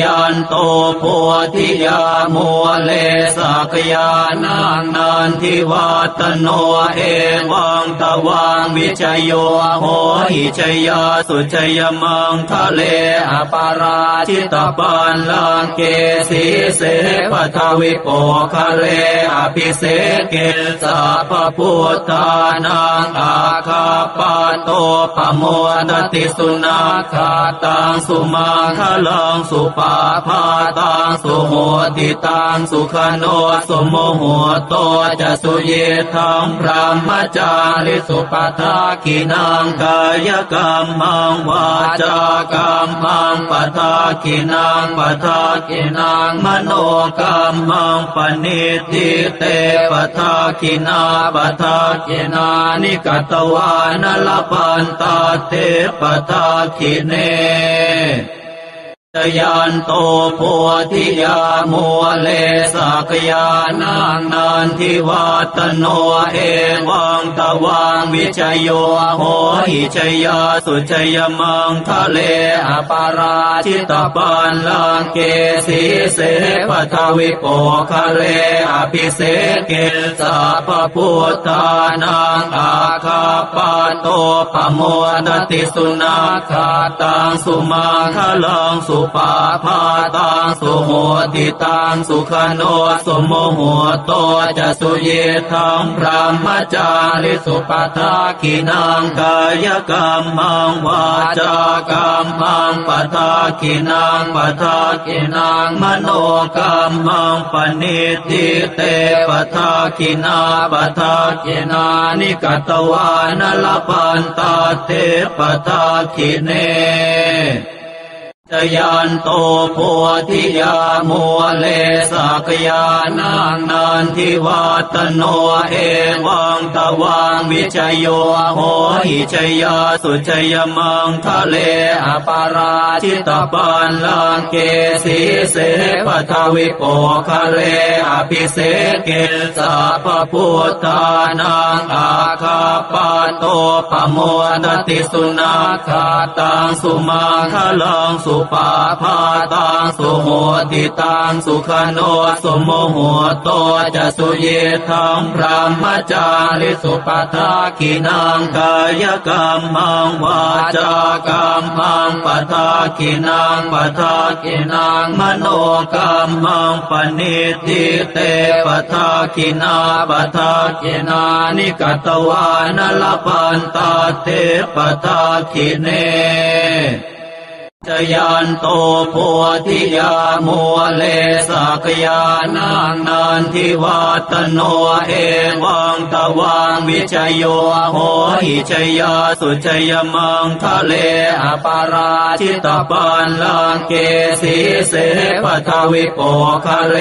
ยันโตโพธิยามัวเลสักยานางนันทิวัตโนเอวังตวังวิจโยโหหิชยาสุชยมังทะเลอปาราชิตปันลังเกสีเสปทวิโปคะเลอภิเสเกสัพพุทธานังอาคาปาโตปโมดติสุนาคาตังสุมาคลังสุปาพาตังสุโหติตังสุขโนสุโมโหโตจะสุเยทังพระมจาริสุปทากินังกายกรรมังวาจากรรมังปทากินังปทากินังมโนกรรมังปณิติเตปทากินาปทากินานิกตวานลปันตาเตปทาคิเน ตยันโตโพธิยามัวเลสักยานางนันทิวัตโนเอวังตวังวิจโยโหหิชยาสุชยมังทะเลอปาราชิตปันลังเกสีเสปทวิโปคะเลอภิเสเกสัพพุทธานังอาคาปาโตปโมดติสุนาคาตังสุมาคลังสุปาพาตังสุโหติตังสุขโนสุโมโหโตจะสุเยทังพระมจาริสุปทากินังกายกรรมังวาจากรรมังปทากินังปทากินังมโนกรรมังปณิติเตปทากินาปทากินานิกตวานลปันตาเตปทาคิเน จยันโตโพธิยามัวเลสักยานางนันทิวัตโนเอวังตวังวิจโยโหหิชยาสุชยมังทะเลอปาราชิตปันลังเกสีเสปทวิโปคะเลอภิเสเกสัพพุทธานังอาคาปาโตปโมดติสุนาคาตังสุมาคลังสุปาพาตังสุโหติตังสุขโนสุโมโหโตจะสุเยทังพระมจาริสุปทากินังกายกรรมังวาจากรรมังปทากินังปทากินังมโนกรรมังปณิติเตปทากินาปทากินานิกตวานลปันตาเตปทาคิเน จยันโตโพธิยามัวเลสักยานางนันทิวัตโนเอวังตวังวิจโยโหหิชยาสุชยมังทะเลอปาราชิตปันลังเกสีเสปทวิโปคะเล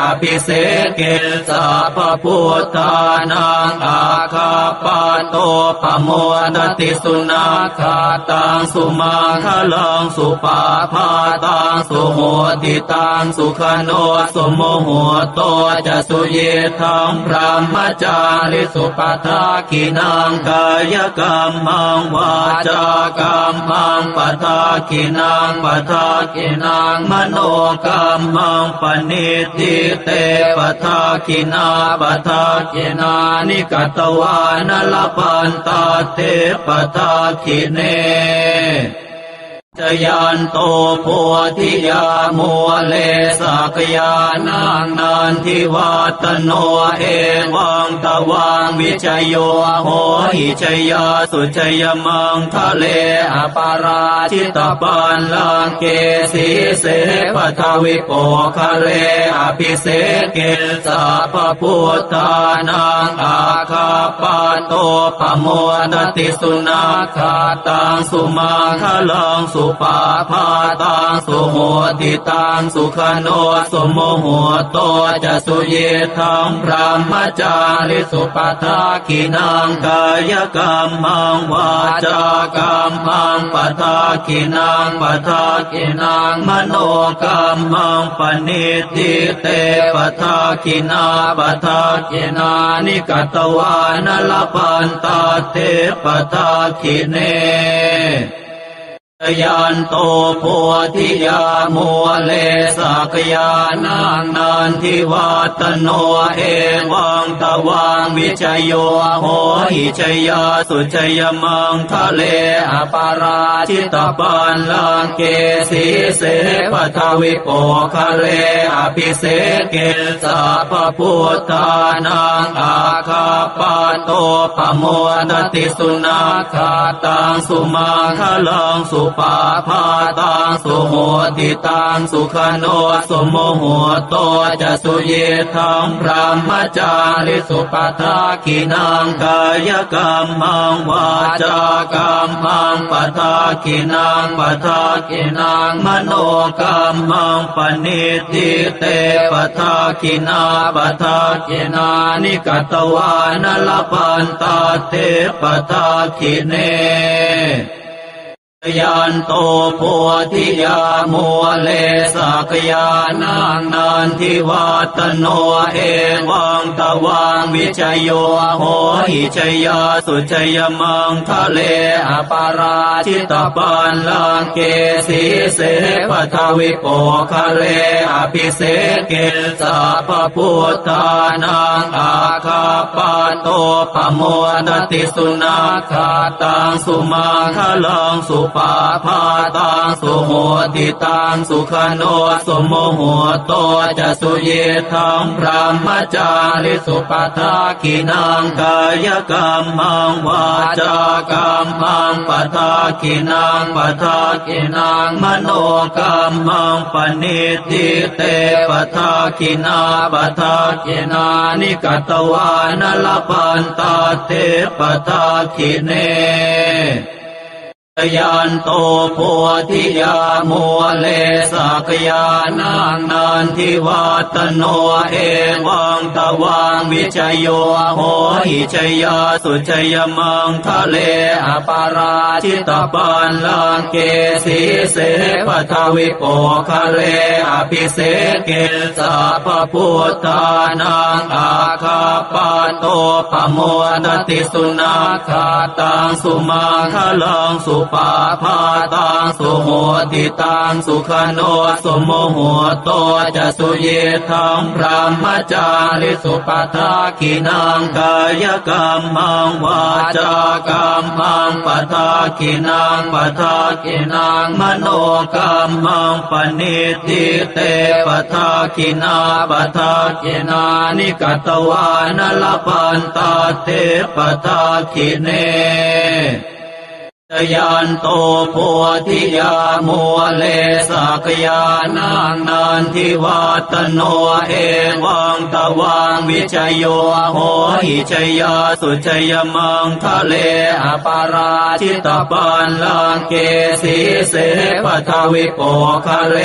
อภิเสเกสัพพุทธานังอาคาปาโตปโมดติสุนาคาตังสุมาคลังสุุปาพาตังสุโหติตังสุขโนสุโมโหโตจะสุเยทังพระมจาริสุปทากินังกายกรรมังวาจากรรมังปทากินังปทากินังมโนกรรมังปณิติเตปทากินาปทากินานิกตวานลปันตาเตปทาคิเน จยันโตโพธิยามัวเลสักยานางนันทิวัตโนเอวังตวังวิจโยโหหิชยาสุชยมังทะเลอปาราชิตปันลังเกสีเสปทวิโปคะเลอภิเสเกสัพพุทธานังอาคาปาโตปโมดติสุนาคาตังสุมาคลังสุปาพาตังสุโหติตังสุขโนสุโมโหโตจะสุเยทังพระมจาริสุปทากินังกายกรรมังวาจากรรมังปทากินังปทากินังมโนกรรมังปณิติเตปทากินาปทากินานิกตวานลปันตาเตปทาคิเน ยันโตโพธิยามัวเลสักยานังนันทิวัตโนเอวังตะวังวิจโยโหหิชยาสุชยมังทะเลอปาราชิตปันลังเกสีเสปทวิโปคะเลอภิเสเกสัพพุทธานังอาคาปาโตปโมดติสุนาคาตังสุมาคลังสุปาพาตังสุโหติตังสุขโนสุโมโหโตจะสุเยธังพระมจาริสุปทากินังกายกรรมังวาจากรรมังปทากินังปทากินังมโนกรรมังปณิติเตปทากินาปทากินานิกตวานลปันตาเตปทากิเน ยันโตโพธิยามัวเลสักยานังนันทิวัตโนเอวังตะวังวิจโยโหหิชยาสุชยมังทะเลอปาราชิตปันลังเกสีเสปทวิโปคะเลอภิเสเกสัพพุทธานังอาคาปาโตปโมดติสุนาคาตังสุมาคลังสุปาพาตังสุโหติตังสุขโนสุโมโหโตจะสุเยธังพระมจาริสุปทากินังกายกรรมังวาจากรรมังปทากินังปทากินังมโนกรรมังปณิติเตปทากินาปทากินานิกตวานลปันตาเตปทากิเน ยันโตโพธิยาโมเลสักยานังนันทิวัตโนเอวังตะวังวิจโยโหหิชยาสุชยมังทะเลอปาราชิตปันลังเกสีเสปทวิโปคะเลอภิเสเกสัพพุทธานังอาคาปาโตปโมดติสุนาคาตังสุมาคลังสุปาพาตังสุโหติตังสุขโนสุโมโหโตจะสุเยธังพระมจาริสุปทากินังกายกรรมังวาจากรรมังปทากินังปทากินังมโนกรรมังปณิติเตปทากินาปทากินานิกตวานลปันตาเตปทากิเน ยันโตโพธิยามัวเลสักยานังนันทิวัตโนเอวังตะวังวิจโยโหหิชยาสุชยมังทะเลอปาราชิตปันลังเกสีเสปทวิโปคะเล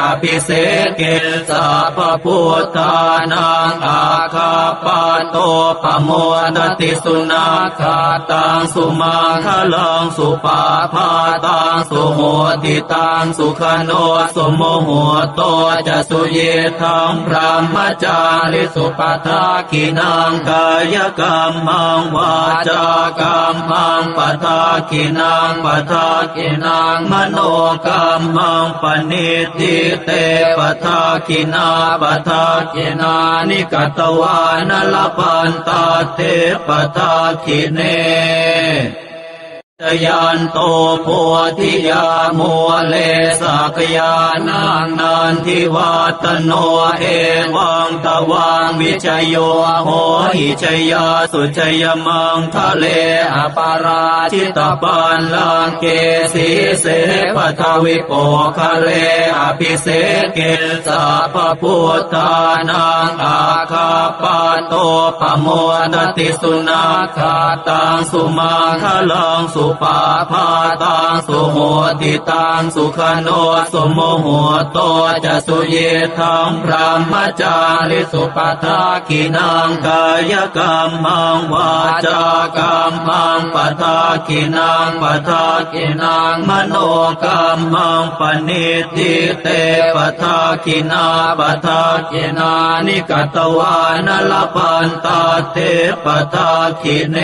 อภิเสเกสัพพุทธานังอาคาปาโตปโมดติสุนาคาตังสุมาคลังสุปาพาตังสุโหติตังสุขโนสุโมโหโตจะสุเยธังพระมจาริสุปทากินังกายกรรมังวาจากรรมังปทากินังปทากินังมโนกรรมังปณิติเตปทากินาปทากินานิกตวานลปันตาเตปทากิเน ยันโตโพธิยามัวเลสักยานังนันทิวัตโนเอวังตะวังวิจโยโหหิชยาสุชยมังทะเลอปาราชิตปันลังเกสีเสปทวิโปคะเลอภิเสเกสัพพุทธานังอาคาปาโตปโมดติสุนาคาตังสุมาคลังสุปาพาตังสุโหติตังสุขโนสุโมโหโตจะสุเยธังพระมจาริสุปทากินังกายกรรมังวาจากรรมังปทากินังปทากินังมโนกรรมังปณิติเตปทากินาปทากินานิกตวานลปันตาเตปทากิเน